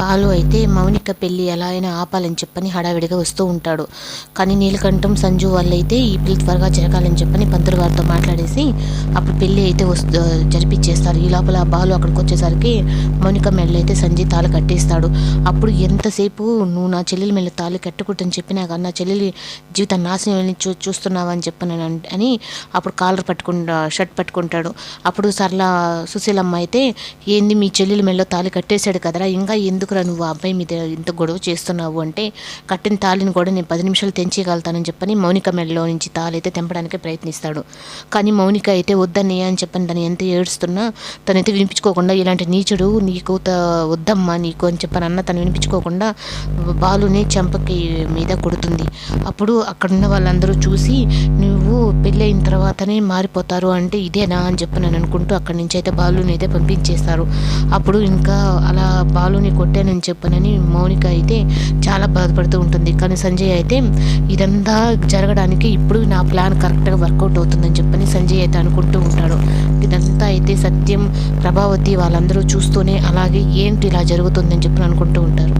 బాలు అయితే మౌనిక పెళ్ళి ఎలా అయినా ఆపాలని చెప్పని హడావిడిగా వస్తూ ఉంటాడు. కానీ నీలకంఠం సంజు వాళ్ళైతే ఈ పెళ్ళి త్వరగా జరగాలని చెప్పని పంతులు గారితో మాట్లాడేసి అప్పుడు పెళ్ళి అయితే వస్తు జరిపించేస్తారు ఈ లోపల బాలు అక్కడికి వచ్చేసరికి మౌనిక మెళ్ళు అయితే సంజయ్ తాళి కట్టేస్తాడు. అప్పుడు ఎంతసేపు నువ్వు నా చెల్లెల మెల్ల తాళి కట్టుకుంటని చెప్పినా కానీ నా చెల్లెలి జీవితం నాశనం చూ చూస్తున్నావు అని చెప్పని అని అప్పుడు కాలర్ పట్టుకుంటా షర్ట్ పట్టుకుంటాడు. అప్పుడు సరళ సుశీలమ్మ అయితే ఏంది మీ చెల్లెల మెడలో తాళి కట్టేశాడు కదరా ఇంకా ఎందుకురా నువ్వు ఆ అబ్బాయి మీద ఇంత గొడవ చేస్తున్నావు అంటే కట్టిన తాళిని కూడా నేను పది నిమిషాలు తెంచేయగలుగుతానని చెప్పని మౌనిక మెడలో నుంచి తాళి అయితే తెంపడానికి ప్రయత్నిస్తాడు. కానీ మౌనిక అయితే వద్దని అని చెప్పని తను ఎంత ఏడుస్తున్నా తనైతే వినిపించుకోకుండా ఇలాంటి నీచుడు నీకు వద్దమ్మా నీకు అని చెప్పని అన్న తను వినిపించుకోకుండా బాలుని చెంపకి మీద కొడుతుంది. అప్పుడు అక్కడున్న వాళ్ళందరూ చూసి నువ్వు నువ్వు పెళ్ళైన తర్వాతనే మారిపోతారు అంటే ఇదేనా అని చెప్పి నేను అనుకుంటూ అక్కడి నుంచి అయితే బాలుని అయితే పంపించేస్తారు. అప్పుడు ఇంకా అలా బాలుని కొట్టానని చెప్పనని మౌనిక అయితే చాలా బాధపడుతూ ఉంటుంది. కానీ సంజయ్ అయితే ఇదంతా జరగడానికి ఇప్పుడు నా ప్లాన్ కరెక్ట్గా వర్కౌట్ అవుతుందని చెప్పని సంజయ్ అయితే అనుకుంటూ ఉంటాడు. ఇదంతా అయితే సత్యం ప్రభావతి వాళ్ళందరూ చూస్తూనే అలాగే ఏంటి ఇలా జరుగుతుందని చెప్పి అనుకుంటూ ఉంటారు.